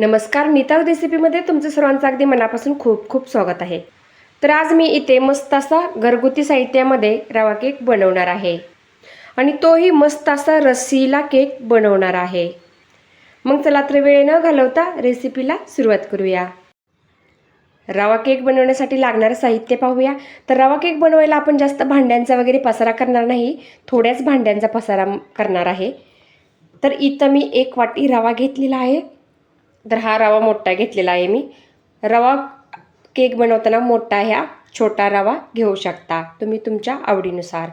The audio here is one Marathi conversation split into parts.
नमस्कार नीताव रेसिपीमध्ये तुमचं सर्वांचं अगदी मनापासून खूप खूप स्वागत आहे. तर आज मी इथे मस्त असा घरगुती साहित्यामध्ये रवा केक बनवणार आहे. आणि तोही मस्त असा रस्सीला केक बनवणार आहे. मग चला तर वेळ न घालवता रेसिपीला सुरुवात करूया. रवा केक बनवण्यासाठी लागणारं साहित्य पाहूया. तर रवा केक बनवायला आपण जास्त भांड्यांचा वगैरे पसारा करणार नाही थोड्याच भांड्यांचा पसारा करणार आहे. तर इथं मी एक वाटी रवा घेतलेला आहे. तर हा रवा मोठा घेतलेला आहे मी. रवा केक बनवताना मोठा ह्या छोटा रवा घेऊ शकता तुम्ही तुमच्या आवडीनुसार.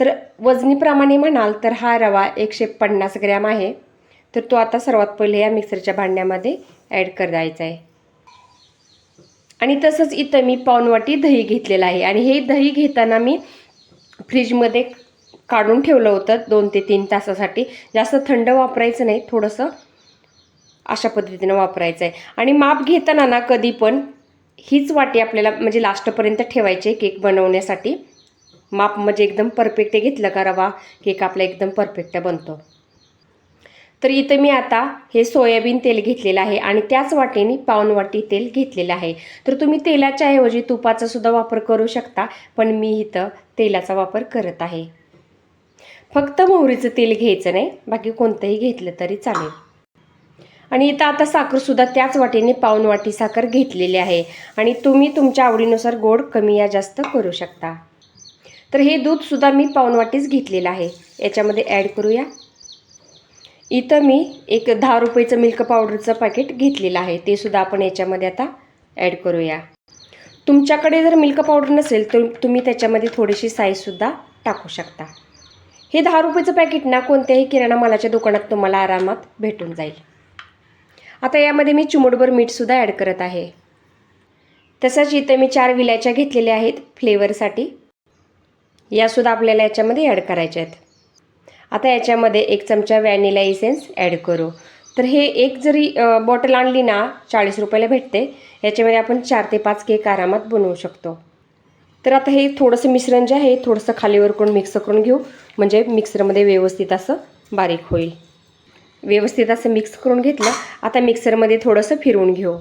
तर वजनीप्रमाणे म्हणाल तर हा रवा एकशे पन्नास ग्रॅम आहे. तर तो आता सर्वात पहिले या मिक्सरच्या भांड्यामध्ये ॲड करायचा आहे. आणि तसंच इथं मी पाऊनवाटी दही घेतलेलं आहे. आणि हे दही घेताना मी फ्रीजमध्ये काढून ठेवलं होतं दोन ते तीन तासासाठी. जास्त थंड वापरायचं नाही थोडंसं अशा पद्धतीनं वापरायचं आहे आणि माप घेताना ना कधी पण हीच वाटी आपल्याला म्हणजे लास्टपर्यंत ठेवायची आहे केक बनवण्यासाठी. माप म्हणजे एकदम परफेक्ट घेतलं का रवा? केक आपला एकदम परफेक्ट बनतो. तर इथं मी आता हे सोयाबीन तेल घेतलेलं आहे आणि त्याच वाटेने पाऊन वाटी तेल घेतलेलं आहे. तर तुम्ही तेलाच्या ऐवजी तुपाचा सुद्धा वापर करू शकता पण मी इथं तेलाचा वापर करत आहे. फक्त मोहरीचं तेल घ्यायचं नाही. बाकी कोणतंही घेतलं तरी चालेल. आणि इथं आता साखरसुद्धा त्याच वाटीने पाऊन वाटी साखर घेतलेली आहे. आणि तुम्ही तुमच्या आवडीनुसार गोड कमी या जास्त करू शकता. तर हे दूधसुद्धा मी पाऊन वाटीच घेतलेलं आहे. याच्यामध्ये ॲड करूया. इथं मी एक दहा रुपयेचं मिल्क पावडरचं पॅकेट घेतलेलं आहे. ते सुद्धा आपण याच्यामध्ये आता ॲड करूया. तुमच्याकडे जर मिल्क पावडर नसेल तर तुम्ही त्याच्यामध्ये थोडीशी साईजसुद्धा टाकू शकता. हे दहा रुपयेचं पॅकेट ना कोणत्याही किराणा मालाच्या दुकानात तुम्हाला आरामात भेटून जाईल. आता यामध्ये मी चिमुटभर मीठसुद्धा ॲड करत आहे. तसंच इथं मी चार विलायच्या घेतलेल्या आहेत फ्लेवरसाठी यासुद्धा आपल्याला याच्यामध्ये ॲड करायच्या आहेत. आता याच्यामध्ये एक चमचा व्हॅनिला इसेन्स ॲड करू. तर हे एक जरी बॉटल आणली ना चाळीस रुपयाला भेटते. याच्यामध्ये आपण चार ते पाच केक आरामात बनवू शकतो. तर आता हे थोडंसं मिश्रण जे आहे थोडंसं खालीवर करून मिक्स करून घेऊ. म्हणजे मिक्सरमध्ये व्यवस्थित असं बारीक होईल. व्यवस्थित असं मिक्स करून घेतलं. आता मिक्सरमध्ये थोडंसं फिरवून घेऊ.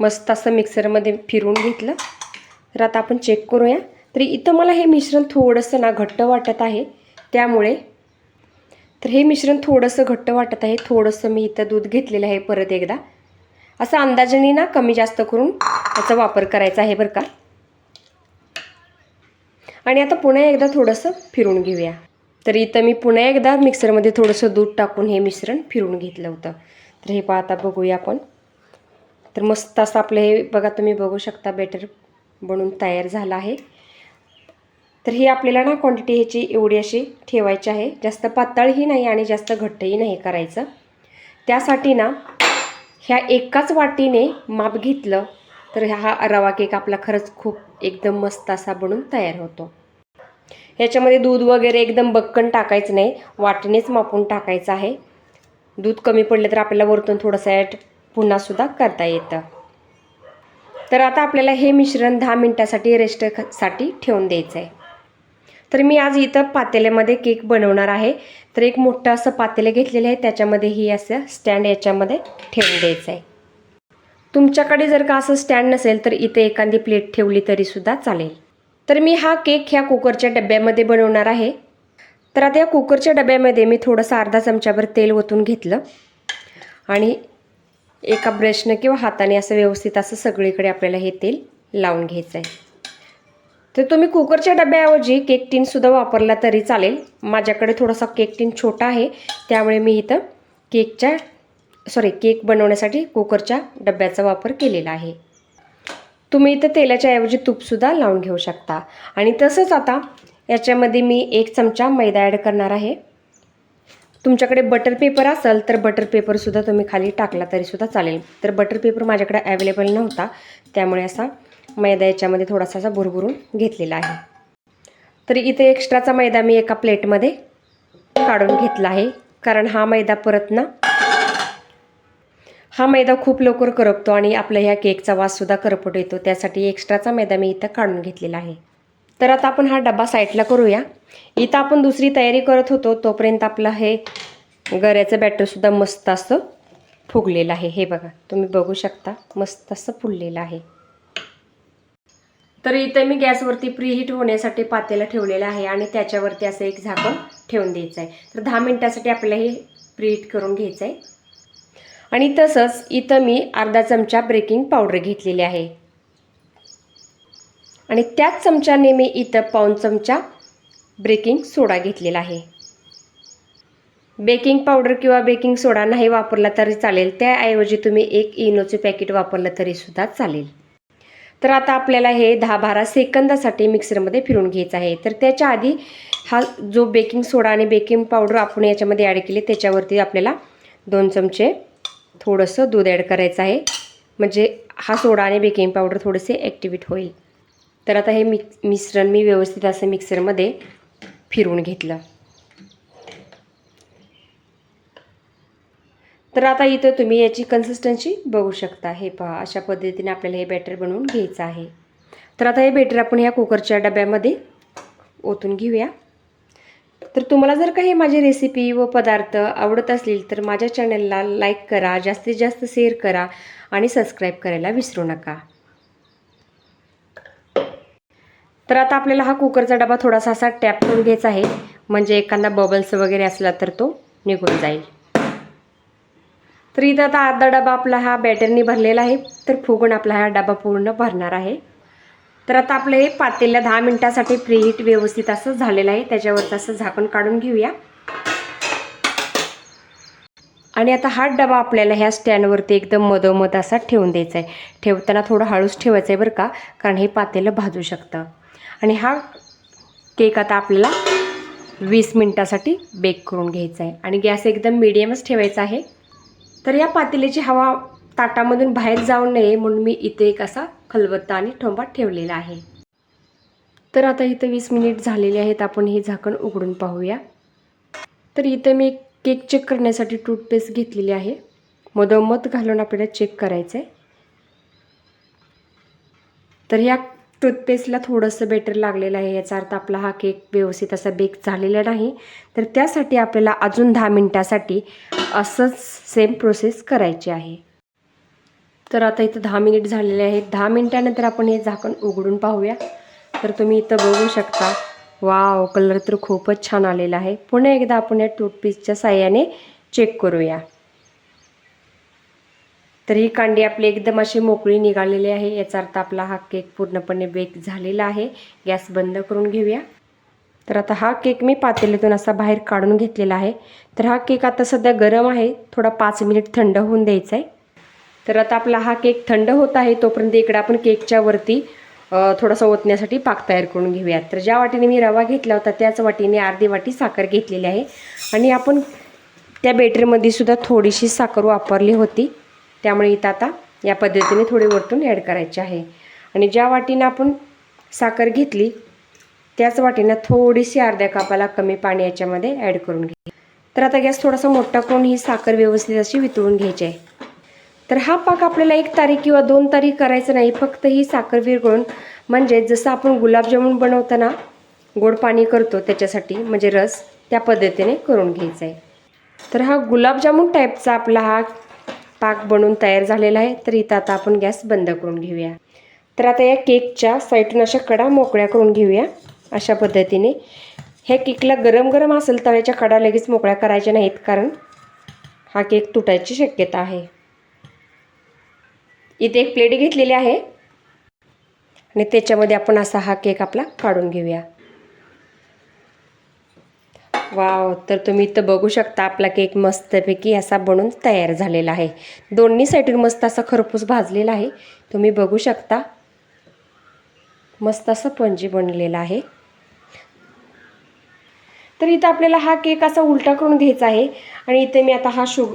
मस्त असं मिक्सरमध्ये फिरवून घेतलं. तर आता आपण चेक करूया. तरी इथं मला हे मिश्रण थोडंसं ना घट्ट वाटत आहे. त्यामुळे तर हे मिश्रण थोडंसं घट्ट वाटत आहे. थोडंसं मी इथं दूध घेतलेलं आहे परत एकदा. असं अंदाजाने ना कमी जास्त करून त्याचा वापर करायचा आहे बरं का. आणि आता पुन्हा एकदा थोडंसं फिरून घेऊया. तर इथं मी पुन्हा एकदा मिक्सरमध्ये थोडंसं दूध टाकून हे मिश्रण फिरून घेतलं होतं. तर हे पहा आता बघूया आपण. तर मस्त असं आपलं हे बघा तुम्ही बघू शकता बेटर बनून तयार झालं आहे. तर ही आपल्याला ना क्वांटिटी ह्याची एवढी अशी ठेवायची आहे. जास्त पातळही नाही आणि जास्त घट्टही नाही करायचं. त्यासाठी ना ह्या एकाच वाटीने माप घेतलं तर हा रवा केक आपला खरंच खूप एकदम मस्त असा बनून तयार होतो. ह्याच्यामध्ये दूध वगैरे एकदम बक्कन टाकायचं नाही. वाटीनेच मापून टाकायचं आहे. दूध कमी पडलं तर आपल्याला वरतून थोडंसं ॲट पुन्हासुद्धा करता येतं. तर आता आपल्याला हे मिश्रण दहा मिनटासाठी रेस्टसाठी ठेवून द्यायचं आहे. तर मी आज इथं पातेल्यामध्ये केक बनवणार आहे. तर एक मोठं असं पातेलं घेतलेलं आहे. त्याच्यामध्ये ही असं स्टँड याच्यामध्ये ठेवून द्यायचं आहे. तुमच्याकडे जर का असं स्टँड नसेल तर इथे एखादी प्लेट ठेवली तरीसुद्धा चालेल. तर मी हा केक ह्या कुकरच्या डब्यामध्ये बनवणार आहे. तर आता या कुकरच्या डब्यामध्ये मी थोडंसं अर्धा चमच्याभर तेल ओतून घेतलं. आणि एका ब्रशनं किंवा हाताने असं व्यवस्थित असं सगळीकडे आपल्याला हे तेल लावून घ्यायचं आहे. तर तुम्ही कुकरच्या डब्याऐवजी केक टीनसुद्धा वापरला तरी चालेल. माझ्याकडे थोडासा केक टीन छोटा आहे. त्यामुळे मी इथं केकच्या सॉरी केक बनवण्यासाठी कुकरच्या डब्याचा वापर केलेला आहे. तुम्ही इथं तेलाच्या ऐवजी तूपसुद्धा लावून घेऊ शकता. आणि तसंच आता याच्यामध्ये मी एक चमचा मैदा ॲड करणार आहे. तुमच्याकडे बटर पेपर असेल तर बटर पेपरसुद्धा तुम्ही खाली टाकला तरीसुद्धा चालेल. तर बटर पेपर माझ्याकडे अवेलेबल नव्हता. त्यामुळे असा मैदा याच्यामध्ये थोडासा असा भुरभुरून घेतलेला आहे. तर इथे एक्स्ट्राचा मैदा मी एका प्लेटमध्ये काढून घेतला आहे. कारण हा मैदा परत ना हा मैदा खूप लवकर करपतो आणि आपल्या ह्या केकचा वाससुद्धा करपट येतो. त्यासाठी एक्स्ट्राचा मैदा मी इथं काढून घेतलेला आहे. तर आता आपण हा डबा साईडला करूया. इथं आपण दुसरी तयारी करत होतो. तोपर्यंत आपलं हे गऱ्याचं बॅटरसुद्धा मस्त असं फुगलेलं आहे. हे बघा तुम्ही बघू शकता मस्त असं फुललेलं आहे. तर इथं मी गॅसवरती प्रीहीट होण्यासाठी पातेला ठेवलेलं आहे आणि त्याच्यावरती असं एक झाकण ठेवून द्यायचं आहे. तर दहा मिनटासाठी आपल्याला हे प्रीहीट करून घ्यायचं आहे. आणि तसंच इथं मी अर्धा चमचा ब्रेकिंग पावडर घेतलेली आहे. आणि त्याच चमच्याने मी इथं पाऊन चमचा ब्रेकिंग सोडा घेतलेला आहे. बेकिंग पावडर किंवा बेकिंग सोडा नाही वापरला तरी चालेल. त्याऐवजी तुम्ही एक इनोचे पॅकेट वापरलं तरीसुद्धा चालेल. तर आता आपल्याला हे दहा बारा सेकंदासाठी मिक्सरमध्ये फिरून घ्यायचं आहे. तर त्याच्या आधी हा जो बेकिंग सोडा आणि बेकिंग पावडर आपण याच्यामध्ये ॲड केले त्याच्यावरती आपल्याला दोन चमचे थोडंसं दूध ॲड करायचं आहे. म्हणजे हा सोडा आणि बेकिंग पावडर थोडेसे ॲक्टिवेट होईल. तर आता हे मिक्स मिश्रण मी व्यवस्थित असं मिक्सरमध्ये फिरवून घेतलं. तर आता इथं तुम्ही याची कन्सिस्टन्सी बघू शकता. हे पहा अशा पद्धतीने आपल्याला हे बॅटर बनवून घ्यायचं आहे. तर आता हे बॅटर आपण या कुकरच्या डब्यामध्ये ओतून घेऊया. तर तुम्हाला जर काही माझी रेसिपी व पदार्थ आवडत असतील तर माझ्या चॅनलला लाईक करा जास्तीत जास्त शेअर करा आणि सबस्क्राईब करायला विसरू नका. तर आता आपल्याला हा कुकरचा डबा थोडासा असा टॅप करून घ्यायचा आहे. म्हणजे एखादा बबल्स वगैरे असला तर तो निघून जाईल. तर इथं आता अर्धा डबा आपला हा बॅटरनी भरलेला आहे. तर फुगून आपला हा डबा पूर्ण भरणार आहे. तर आता आपलं हे पातेल्या दहा मिनटासाठी प्रीहीट व्यवस्थित असं झालेलं आहे. त्याच्यावरचं असं झाकण काढून घेऊया. आणि आता हा डबा आपल्याला ह्या स्टँडवरती एकदम मधोमध असा ठेवून द्यायचा आहे. ठेवताना थोडं हळूच ठेवायचं आहे बरं का कारण हे पातेलं भाजू शकतं. आणि हा केक आता आपल्याला वीस मिनटासाठी बेक करून घ्यायचा आहे. आणि गॅस एकदम मिडियमच ठेवायचा आहे. तर या पातेल्याची हवा ताटामधून बाहेर जाऊ नये म्हणून मी इथे एक असा खलबत्ता आणि ठोंबा ठेवलेला आहे. तर आता इथं वीस मिनिट झालेले आहेत आपण हे झाकण उघडून पाहूया. तर इथं मी केक चेक करण्यासाठी टूथपेस्ट घेतलेली आहे. मधोमध घालून आपल्याला चेक करायचं आहे तर ह्या टूथपेस्टला थोडंसं बेटर लागलेलं आहे. याचा अर्थ आपला हा केक व्यवस्थित असा बेक झालेला नाही. तर त्यासाठी आपल्याला अजून दहा मिनटासाठी असंच सेम प्रोसेस करायची आहे. तर आता इथं दहा मिनिट झालेले आहेत. दहा मिनिटानंतर आपण हे झाकण उघडून पाहूया. तर तुम्ही इथं बघू शकता. वाव कलर तर खूपच छान आलेला आहे. पुन्हा एकदा आपण या टूथपेस्टच्या साह्याने चेक करूया. तर ही कांडी आपली एकदम अशी मोकळी निघालेली आहे. याचा अर्थ आपला हा केक पूर्णपणे बेक झालेला आहे. गॅस बंद करून घेऊया. तर आता हा केक मी पातेल्यातून असा बाहेर काढून घेतलेला आहे. तर हा केक आता सध्या गरम आहे. थोडा पाच मिनिट थंड होऊन द्यायचा आहे. तर आता आपला हा केक थंड होत आहे तोपर्यंत इकडे आपण केकच्या वरती थोडासा ओतण्यासाठी पाक तयार करून घेऊयात. तर ज्या वाटीने मी रवा घेतला होता त्याच वाटीने अर्धी वाटी साखर घेतलेली आहे. आणि आपण त्या बेटरमध्ये सुद्धा थोडीशी साखर वापरली होती. त्यामुळे इथं आता या पद्धतीने थोडी वरतून ॲड करायची आहे. आणि ज्या वाटीनं आपण साखर घेतली त्याच वाटीनं थोडीशी अर्ध्या कापाला कमी पाणी याच्यामध्ये ॲड करून घे. तर आता गॅस थोडासा मोठा करून ही साखर व्यवस्थित अशी वितळून घ्यायची आहे. तर हा पाक आपल्याला एक तारीख किंवा दोन तारीख करायचा नाही फक्त ही साखर विरघळून म्हणजे जसं आपण गुलाबजामुन बनवताना गोड पाणी करतो त्याच्यासाठी म्हणजे रस त्या पद्धतीने करून घ्यायचा आहे. तर हा गुलाबजामुन टाईपचा आपला हा पाक बनवून तयार झालेला आहे. तर इथं आता आपण गॅस बंद करून घेऊया. तर आता या केकच्या साईडून अशा कडा मोकळ्या करून घेऊया. अशा पद्धतीने. ह्या केकला गरम गरम असेल तव्याच्या कडा लगेच मोकळ्या करायच्या नाहीत कारण हा केक तुटायची शक्यता आहे. इथे एक प्लेट घेतलेली आहे. आणि त्याच्यामध्ये आपण असा हा केक आपला काढून घेऊया. वाव तर तुम्ही इथं बघू शकता आपला केक मस्तपैकी असा बनून तयार झालेला आहे. दोन्ही साईडून मस्त असा खरपूस भाजलेला आहे. तुम्ही बघू शकता. मस्त असं पणजी बनलेला आहे. तर इथं आपल्याला हा केक असा उलटा करून घ्यायचा आहे. आणि इथे मी आता हा शुग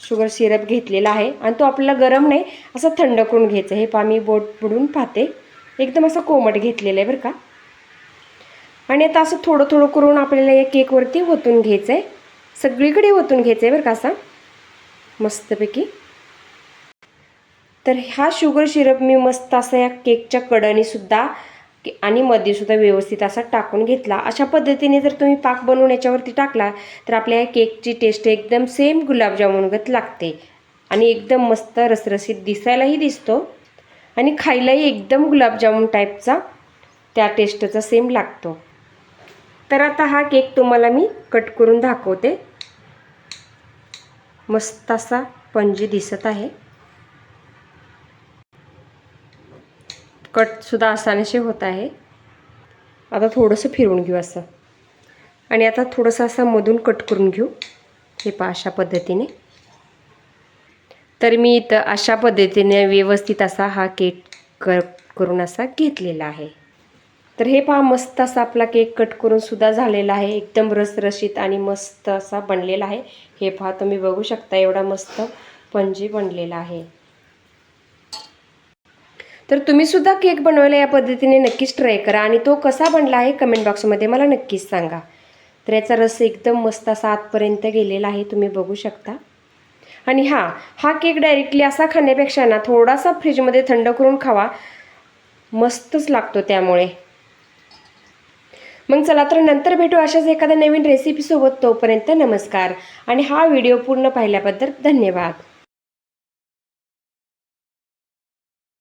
शुगर सिरप घेतलेला आहे. आणि तो आपल्याला गरम नाही असं थंड करून घ्यायचं. हे पा मी बोट बुडून पाहते. एकदम असं कोमट घेतलेलं आहे बरं का. आणि आता असं थोडं थोडं करून आपल्याला या केकवरती ओतून घ्यायचं आहे सगळीकडे ओतून घ्यायचं आहे बरं का असा. मस्तपैकी. तर हा शुगर सिरप मी मस्त असा या केकच्या कडाने सुद्धा की- आणि मध्ये सुद्धा व्यवस्थित असा टाकून घेतला. अशा पद्धतीने जर तुम्ही पाक बनवून याच्यावरती टाकला तर आपल्या या केकची टेस्ट एकदम सेम गुलाबजामुनगत लागते. आणि एकदम मस्त रसरसीत दिसायलाही दिसतो. आणि खायलाही एकदम गुलाबजामुन टाईपचा त्या टेस्टचा सेम लागतो. तर आता हा केक तुम्हाला मी कट करून दाखवते. मस्त असा पंजी दिसत आहे. कटसुद्धा आसानीशी होत आहे. आता थोडंसं फिरवून घेऊ असं. आणि आता थोडंसं असं मधून कट करून घेऊ. हे पहा अशा पद्धतीने. तर मी इथं अशा पद्धतीने व्यवस्थित असा हा केक कर करून असा घेतलेला आहे. तर हे पहा मस्त असा आपला केक कट करून सुद्धा झालेला आहे. एकदम रसरशीत आणि मस्त असा बनलेला आहे. हे पहा तुम्ही बघू शकता एवढा मस्त पंजी बनलेला आहे. तर तुम्ही सुद्धा केक बनवायला या पद्धतीने नक्कीच ट्राय करा आणि तो कसा बनला आहे कमेंट बॉक्समध्ये मला नक्कीच सांगा. तर याचा रस एकदम मस्त असा आतपर्यंत गेलेला आहे तुम्ही बघू शकता. आणि हां हा केक डायरेक्टली असा खाण्यापेक्षा ना थोडासा फ्रीजमध्ये थंड करून खावा. मस्तच लागतो त्यामुळे. मग चला तर नंतर भेटू अशाच एखाद्या नवीन रेसिपीसोबत तोपर्यंत नमस्कार आणि हा व्हिडिओ पूर्ण पाहिल्याबद्दल धन्यवाद.